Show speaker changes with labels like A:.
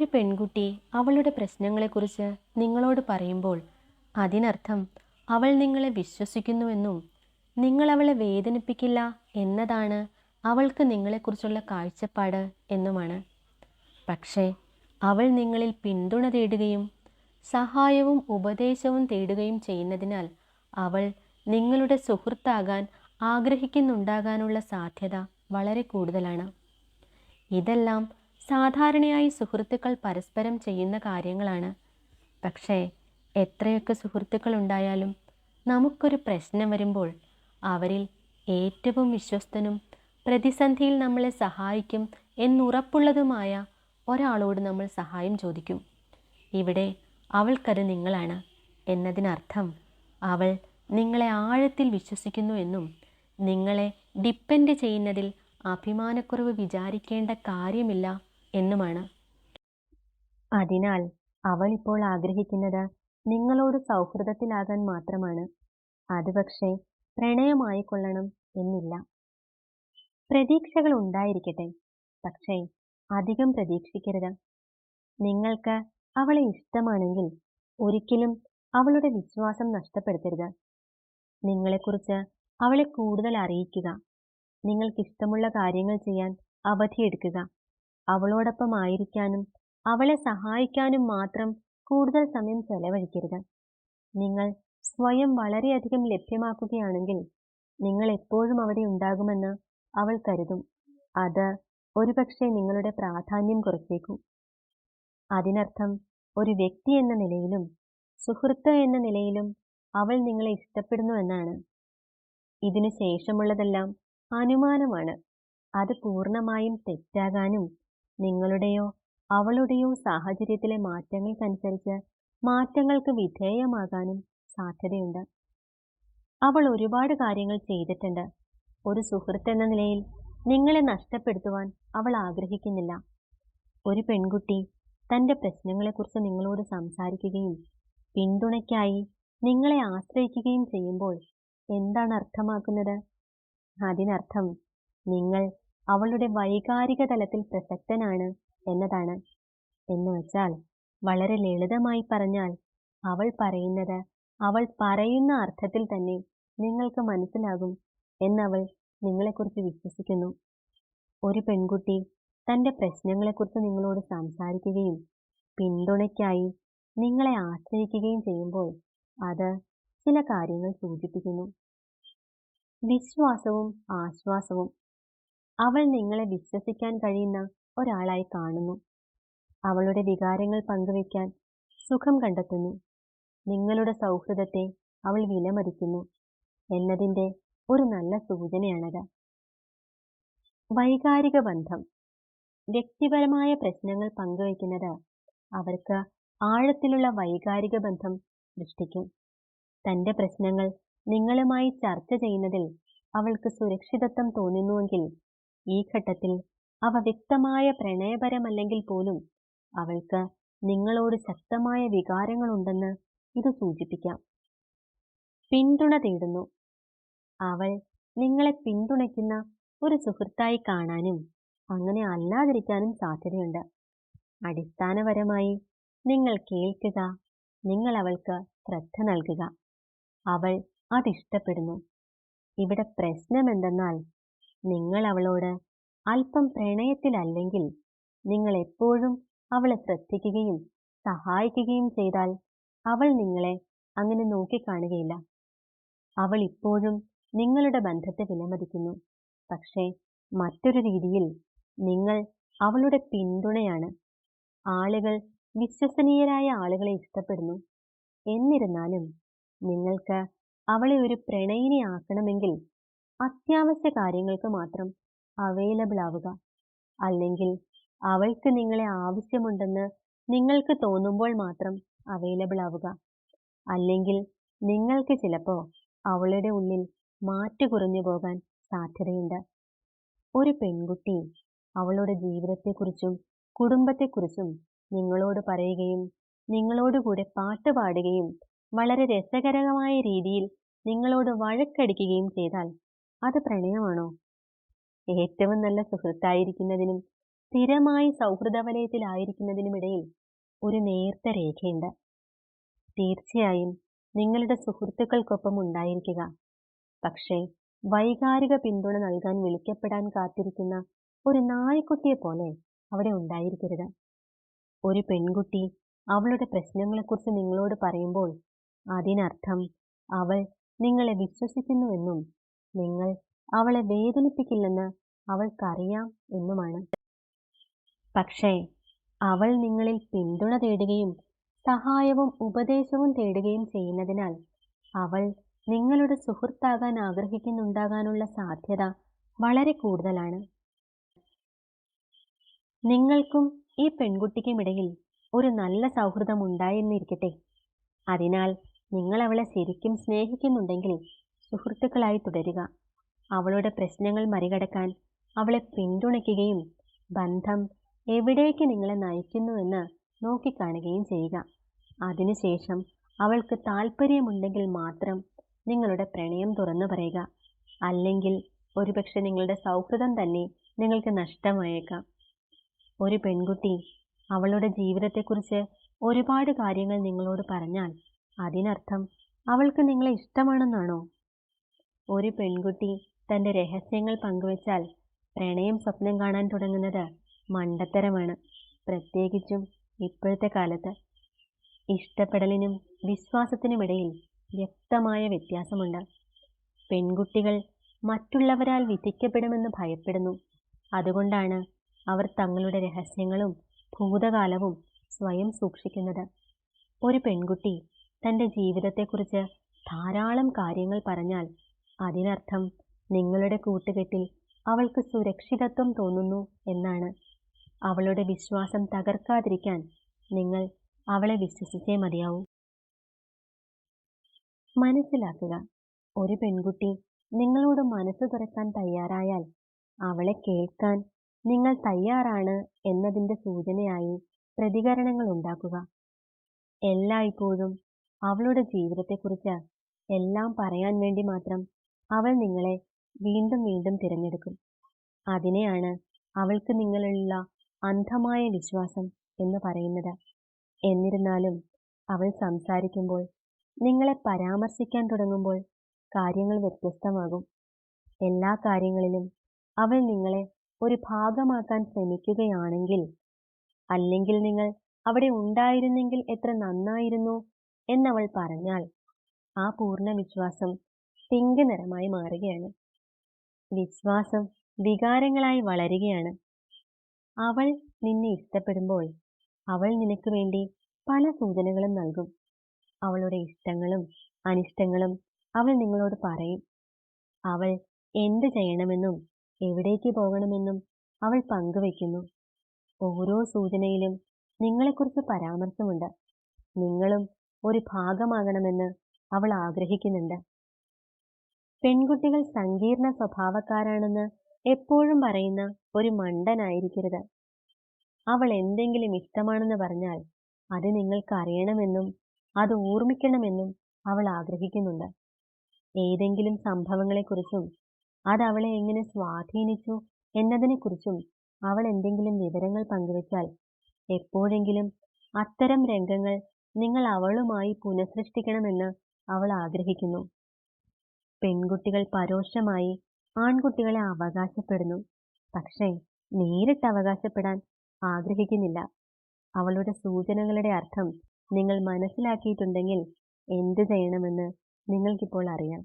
A: ഒരു പെൺകുട്ടി അവളുടെ പ്രശ്നങ്ങളെക്കുറിച്ച് നിങ്ങളോട് പറയുമ്പോൾ അതിനർത്ഥം അവൾ നിങ്ങളെ വിശ്വസിക്കുന്നുവെന്നും നിങ്ങൾ അവളെ വേദനിപ്പിക്കില്ല എന്നതാണ് അവൾക്ക് നിങ്ങളെക്കുറിച്ചുള്ള കാഴ്ചപ്പാട് എന്നുമാണ്. പക്ഷേ അവൾ നിങ്ങളിൽ പിന്തുണ തേടുകയും സഹായവും ഉപദേശവും തേടുകയും ചെയ്യുന്നതിനാൽ അവൾ നിങ്ങളുടെ സുഹൃത്താകാൻ ആഗ്രഹിക്കുന്നുണ്ടാകാനുള്ള സാധ്യത വളരെ കൂടുതലാണ്. ഇതെല്ലാം സാധാരണയായി സുഹൃത്തുക്കൾ പരസ്പരം ചെയ്യുന്ന കാര്യങ്ങളാണ്. പക്ഷേ എത്രയൊക്കെ സുഹൃത്തുക്കൾ ഉണ്ടായാലും നമുക്കൊരു പ്രശ്നം വരുമ്പോൾ അവരിൽ ഏറ്റവും വിശ്വസ്തനും പ്രതിസന്ധിയിൽ നമ്മളെ സഹായിക്കും എന്നുറപ്പുള്ളതുമായ ഒരാളോട് നമ്മൾ സഹായം ചോദിക്കും. ഇവിടെ അവൾക്കത് നിങ്ങളാണ് എന്നതിനർത്ഥം അവൾ നിങ്ങളെ ആഴത്തിൽ വിശ്വസിക്കുന്നു എന്നും നിങ്ങളെ ഡിപ്പെൻഡ് ചെയ്യുന്നതിൽ അഭിമാനക്കുറവ് വിചാരിക്കേണ്ട കാര്യമില്ല എന്നുമാണ്. അതിനാൽ അവൾ ഇപ്പോൾ ആഗ്രഹിക്കുന്നത് നിങ്ങളോട് സൗഹൃദത്തിലാകാൻ മാത്രമാണ്. അത് പക്ഷേ പ്രണയമായിക്കൊള്ളണം എന്നില്ല. പ്രതീക്ഷകൾ ഉണ്ടായിരിക്കട്ടെ പക്ഷേ അധികം പ്രതീക്ഷിക്കരുത്. നിങ്ങൾക്ക് അവളെ ഇഷ്ടമാണെങ്കിൽ ഒരിക്കലും അവളുടെ വിശ്വാസം നഷ്ടപ്പെടുത്തരുത്. നിങ്ങളെക്കുറിച്ച് അവളെ കൂടുതൽ അറിയിക്കുക. നിങ്ങൾക്കിഷ്ടമുള്ള കാര്യങ്ങൾ ചെയ്യാൻ അവധിയെടുക്കുക അവളോടൊപ്പം ആയിരിക്കാനും അവളെ സഹായിക്കാനും മാത്രം കൂടുതൽ സമയം ചെലവഴിക്കരുത്. നിങ്ങൾ സ്വയം വളരെയധികം ലഭ്യമാക്കുകയാണെങ്കിൽ നിങ്ങൾ എപ്പോഴും അവിടെ ഉണ്ടാകുമെന്ന് അവൾ കരുതും. അത് ഒരുപക്ഷെ നിങ്ങളുടെ പ്രാധാന്യം കുറച്ചേക്കും. അതിനർത്ഥം ഒരു വ്യക്തി എന്ന നിലയിലും സുഹൃത്ത് എന്ന നിലയിലും അവൾ നിങ്ങളെ ഇഷ്ടപ്പെടുന്നു എന്നാണ്. ഇതിനു ശേഷമുള്ളതെല്ലാം അനുമാനമാണ്. അത് പൂർണമായും തെറ്റാകാനും നിങ്ങളുടെയോ അവളുടെയോ സാഹചര്യത്തിലെ മാറ്റങ്ങൾക്കനുസരിച്ച് മാറ്റങ്ങൾക്ക് വിധേയമാകാനും സാധ്യതയുണ്ട്. അവൾ ഒരുപാട് കാര്യങ്ങൾ ചെയ്തിട്ടുണ്ട്. ഒരു സുഹൃത്ത് എന്ന നിലയിൽ നിങ്ങളെ നഷ്ടപ്പെടുത്തുവാൻ അവൾ ആഗ്രഹിക്കുന്നില്ല. ഒരു പെൺകുട്ടി തന്റെ പ്രശ്നങ്ങളെക്കുറിച്ച് നിങ്ങളോട് സംസാരിക്കുകയും പിന്തുണയ്ക്കായി നിങ്ങളെ ആശ്രയിക്കുകയും ചെയ്യുമ്പോൾ എന്താണ് അർത്ഥമാക്കുന്നത്? അതിനർത്ഥം നിങ്ങൾ അവളുടെ വൈകാരിക തലത്തിൽ പ്രസക്തനാണ് എന്നതാണ്. എന്നുവെച്ചാൽ വളരെ ലളിതമായി പറഞ്ഞാൽ അവൾ പറയുന്നത് അവൾ പറയുന്ന അർത്ഥത്തിൽ തന്നെ നിങ്ങൾക്ക് മനസ്സിലാകും എന്നവൾ നിങ്ങളെക്കുറിച്ച് വിശ്വസിക്കുന്നു. ഒരു പെൺകുട്ടി തന്റെ പ്രശ്നങ്ങളെക്കുറിച്ച് നിങ്ങളോട് സംസാരിക്കുകയും പിന്തുണയ്ക്കായി നിങ്ങളെ ആശ്രയിക്കുകയും ചെയ്യുമ്പോൾ അത് ചില കാര്യങ്ങൾ സൂചിപ്പിക്കുന്നു. വിശ്വാസവും ആശ്വാസവും അവൾ നിങ്ങളെ വിശ്വസിക്കാൻ കഴിയുന്ന ഒരാളായി കാണുന്നു. അവളുടെ വികാരങ്ങൾ പങ്കുവയ്ക്കാൻ സുഖം കണ്ടെത്തുന്നു. നിങ്ങളുടെ സൗഹൃദത്തെ അവൾ വിലമതിക്കുന്നു എന്നതിന്റെ ഒരു നല്ല സൂചനയാണത്. വൈകാരിക ബന്ധം. വ്യക്തിപരമായ പ്രശ്നങ്ങൾ പങ്കുവയ്ക്കുന്നത് അവർക്ക് ആഴത്തിലുള്ള വൈകാരിക ബന്ധം സൃഷ്ടിക്കും. തന്റെ പ്രശ്നങ്ങൾ നിങ്ങളുമായി ചർച്ച ചെയ്യുന്നതിൽ അവൾക്ക് സുരക്ഷിതത്വം തോന്നുന്നുവെങ്കിൽ ഈ ഘട്ടത്തിൽ അവ വ്യക്തമായ പ്രണയപരമല്ലെങ്കിൽ പോലും അവൾക്ക് നിങ്ങളോട് ശക്തമായ വികാരങ്ങളുണ്ടെന്ന് ഇത് സൂചിപ്പിക്കാം. പിന്തുണ തേടുന്നു. അവൾ നിങ്ങളെ പിന്തുണയ്ക്കുന്ന ഒരു സുഹൃത്തായി കാണാനും അങ്ങനെ അല്ലാതിരിക്കാനും സാധ്യതയുണ്ട്. അടിസ്ഥാനപരമായി നിങ്ങൾ കേൾക്കുക നിങ്ങൾ അവൾക്ക് ശ്രദ്ധ നൽകുക. അവൾ അതിഷ്ടപ്പെടുന്നു ഇവിടെ പ്രശ്നം എന്തെന്നാൽ നിങ്ങൾ അവളോട് അല്പം പ്രണയത്തിലല്ലെങ്കിൽ നിങ്ങൾ എപ്പോഴും അവളെ ശ്രദ്ധിക്കുകയും സഹായിക്കുകയും ചെയ്താൽ അവൾ നിങ്ങളെ അങ്ങനെ നോക്കിക്കാണുകയില്ല. അവൾ ഇപ്പോഴും നിങ്ങളുടെ ബന്ധത്തെ വിലമതിക്കുന്നു. പക്ഷേ മറ്റൊരു രീതിയിൽ നിങ്ങൾ അവളുടെ പിന്തുണയാണ്. ആളുകൾ വിശ്വസനീയരായ ആളുകളെ ഇഷ്ടപ്പെടുന്നു. എന്നിരുന്നാലും നിങ്ങൾക്ക് അവളെ ഒരു പ്രണയിനി ആക്കണമെങ്കിൽ അത്യാവശ്യ കാര്യങ്ങൾക്ക് മാത്രം അവൈലബിൾ ആവുക. അല്ലെങ്കിൽ അവൾക്ക് നിങ്ങളെ ആവശ്യമുണ്ടെന്ന് നിങ്ങൾക്ക് തോന്നുമ്പോൾ മാത്രം അവൈലബിൾ ആവുക. അല്ലെങ്കിൽ നിങ്ങൾക്ക് ചിലപ്പോൾ അവളുടെ ഉള്ളിൽ മാറ്റു കുറഞ്ഞു പോകാൻ സാധ്യതയുണ്ട്. ഒരു പെൺകുട്ടി അവളുടെ ജീവിതത്തെക്കുറിച്ചും കുടുംബത്തെക്കുറിച്ചും നിങ്ങളോട് പറയുകയും നിങ്ങളോടുകൂടെ പാട്ട് പാടുകയും വളരെ രസകരമായ രീതിയിൽ നിങ്ങളോട് വഴക്കടിക്കുകയും ചെയ്താൽ അത് പ്രണയമാണോ? ഏറ്റവും നല്ല സുഹൃത്തായിരിക്കുന്നതിനും സ്ഥിരമായി സൗഹൃദ വലയത്തിലായിരിക്കുന്നതിനുമിടയിൽ ഒരു നേർത്ത രേഖയുണ്ട്. തീർച്ചയായും നിങ്ങളുടെ സുഹൃത്തുക്കൾക്കൊപ്പം ഉണ്ടായിരിക്കുക. പക്ഷേ വൈകാരിക പിന്തുണ നൽകാൻ വിളിക്കപ്പെടാൻ കാത്തിരിക്കുന്ന ഒരു നായ്ക്കുട്ടിയെ പോലെ അവിടെ ഉണ്ടായിരിക്കരുത്. ഒരു പെൺകുട്ടി അവളുടെ പ്രശ്നങ്ങളെക്കുറിച്ച് നിങ്ങളോട് പറയുമ്പോൾ അതിനർത്ഥം അവൾ നിങ്ങളെ വിശ്വസിക്കുന്നുവെന്നും നിങ്ങൾ അവളെ വേദനിപ്പിക്കില്ലെന്ന് അവൾക്കറിയാം എന്നുമാണ്. പക്ഷേ അവൾ നിങ്ങളിൽ പിന്തുണ തേടുകയും സഹായവും ഉപദേശവും തേടുകയും ചെയ്യുന്നതിനാൽ അവൾ നിങ്ങളുടെ സുഹൃത്താകാൻ ആഗ്രഹിക്കുന്നുണ്ടാകാനുള്ള സാധ്യത വളരെ കൂടുതലാണ്. നിങ്ങൾക്കും ഈ പെൺകുട്ടിക്കുമിടയിൽ ഒരു നല്ല സൗഹൃദം ഉണ്ടായെന്നിരിക്കട്ടെ അതിനാൽ നിങ്ങൾ അവളെ ശരിക്കും സ്നേഹിക്കുന്നുണ്ടെങ്കിൽ സുഹൃത്തുക്കളായി തുടരുക. അവളുടെ പ്രശ്നങ്ങൾ മറികടക്കാൻ അവളെ പിന്തുണയ്ക്കുകയും ബന്ധം എവിടേക്ക് നിങ്ങളെ നയിക്കുന്നുവെന്ന് നോക്കിക്കാണുകയും ചെയ്യുക. അതിനുശേഷം അവൾക്ക് താല്പര്യമുണ്ടെങ്കിൽ മാത്രം നിങ്ങളുടെ പ്രണയം തുറന്നു പറയുക. അല്ലെങ്കിൽ ഒരുപക്ഷെ നിങ്ങളുടെ സൗഹൃദം തന്നെ നിങ്ങൾക്ക് നഷ്ടമായേക്കാം. ഒരു പെൺകുട്ടി അവളുടെ ജീവിതത്തെക്കുറിച്ച് ഒരുപാട് കാര്യങ്ങൾ നിങ്ങളോട് പറഞ്ഞാൽ അതിനർത്ഥം അവൾക്ക് നിങ്ങളെ ഇഷ്ടമാണെന്നാണോ? ഒരു പെൺകുട്ടി തന്റെ രഹസ്യങ്ങൾ പങ്കുവച്ചാൽ പ്രണയം സ്വപ്നം കാണാൻ തുടങ്ങുന്നത് മണ്ടത്തരമാണ്. പ്രത്യേകിച്ചും ഇപ്പോഴത്തെ കാലത്ത്. ഇഷ്ടപ്പെടലിനും വിശ്വാസത്തിനുമിടയിൽ വ്യക്തമായ വ്യത്യാസമുണ്ട്. പെൺകുട്ടികൾ മറ്റുള്ളവരാൽ വിധിക്കപ്പെടുമെന്ന് ഭയപ്പെടുന്നു. അതുകൊണ്ടാണ് അവർ തങ്ങളുടെ രഹസ്യങ്ങളും ഭൂതകാലവും സ്വയം സൂക്ഷിക്കുന്നത്. ഒരു പെൺകുട്ടി തന്റെ ജീവിതത്തെക്കുറിച്ച് ധാരാളം കാര്യങ്ങൾ പറഞ്ഞാൽ അതിനർത്ഥം നിങ്ങളുടെ കൂട്ടുകെട്ടിൽ അവൾക്ക് സുരക്ഷിതത്വം തോന്നുന്നു എന്നാണ്. അവളുടെ വിശ്വാസം തകർക്കാതിരിക്കാൻ നിങ്ങൾ അവളെ വിശ്വസിച്ചേ മതിയാവൂ. മനസ്സിലാക്കുക ഒരു പെൺകുട്ടി നിങ്ങളോട് മനസ്സ് തുറക്കാൻ തയ്യാറായാൽ അവളെ കേൾക്കാൻ നിങ്ങൾ തയ്യാറാണ് എന്നതിന്റെ സൂചനയായി പ്രതികരണങ്ങൾ ഉണ്ടാക്കുക. എല്ലായ്പ്പോഴും അവളുടെ ജീവിതത്തെക്കുറിച്ച് എല്ലാം പറയാൻ വേണ്ടി മാത്രം അവൾ നിങ്ങളെ വീണ്ടും വീണ്ടും തിരഞ്ഞെടുക്കും. അതിനെയാണ് അവൾക്ക് നിങ്ങളിലുള്ള അന്ധമായ വിശ്വാസം എന്ന് പറയുന്നത്. എന്നിരുന്നാലും അവൾ സംസാരിക്കുമ്പോൾ നിങ്ങളെ പരാമർശിക്കാൻ തുടങ്ങുമ്പോൾ കാര്യങ്ങൾ വ്യത്യസ്തമാകും. എല്ലാ കാര്യങ്ങളിലും അവൾ നിങ്ങളെ ഒരു ഭാഗമാക്കാൻ ശ്രമിക്കുകയാണെങ്കിൽ അല്ലെങ്കിൽ നിങ്ങൾ അവിടെ ഉണ്ടായിരുന്നെങ്കിൽ എത്ര നന്നായിരുന്നു എന്നവൾ പറഞ്ഞാൽ ആ പൂർണ വിശ്വാസം പിങ്ക് നിറമായി മാറുകയാണ്. വിശ്വാസം വികാരങ്ങളായി വളരുകയാണ്. അവൾ നിന്നെ ഇഷ്ടപ്പെടുമ്പോൾ അവൾ നിനക്ക് വേണ്ടി പല സൂചനകളും നൽകും. അവളുടെ ഇഷ്ടങ്ങളും അനിഷ്ടങ്ങളും അവൾ നിങ്ങളോട് പറയും. അവൾ എന്ത് ചെയ്യണമെന്നും എവിടേക്ക് പോകണമെന്നും അവൾ പങ്കുവെക്കുന്നു ഓരോ സൂചനയിലും നിങ്ങളെക്കുറിച്ച് പരാമർശമുണ്ട്. നിങ്ങളും ഒരു ഭാഗമാകണമെന്ന് അവൾ ആഗ്രഹിക്കുന്നുണ്ട്. പെൺകുട്ടികൾ സങ്കീർണ സ്വഭാവക്കാരാണെന്ന് എപ്പോഴും പറയുന്ന ഒരു മണ്ടനായിരിക്കരുത്. അവൾ എന്തെങ്കിലും ഇഷ്ടമാണെന്ന് പറഞ്ഞാൽ അത് നിങ്ങൾക്ക് അറിയണമെന്നും അത് ഓർമ്മിക്കണമെന്നും അവൾ ആഗ്രഹിക്കുന്നുണ്ട്. ഏതെങ്കിലും സംഭവങ്ങളെക്കുറിച്ചും അത് അവളെ എങ്ങനെ സ്വാധീനിച്ചു എന്നതിനെക്കുറിച്ചും അവൾ എന്തെങ്കിലും വിവരങ്ങൾ പങ്കുവച്ചാൽ എപ്പോഴെങ്കിലും അത്തരം രംഗങ്ങൾ നിങ്ങൾ അവളുമായി പുനഃസൃഷ്ടിക്കണമെന്ന് അവൾ ആഗ്രഹിക്കുന്നു. പെൺകുട്ടികൾ പരോക്ഷമായി ആൺകുട്ടികളെ അവകാശപ്പെടുന്നു. പക്ഷേ നേരിട്ട് അവകാശപ്പെടാൻ ആഗ്രഹിക്കുന്നില്ല. അവളുടെ സൂചനകളുടെ അർത്ഥം നിങ്ങൾ മനസ്സിലാക്കിയിട്ടുണ്ടെങ്കിൽ എന്തു ചെയ്യണമെന്ന് നിങ്ങൾക്കിപ്പോൾ അറിയാം.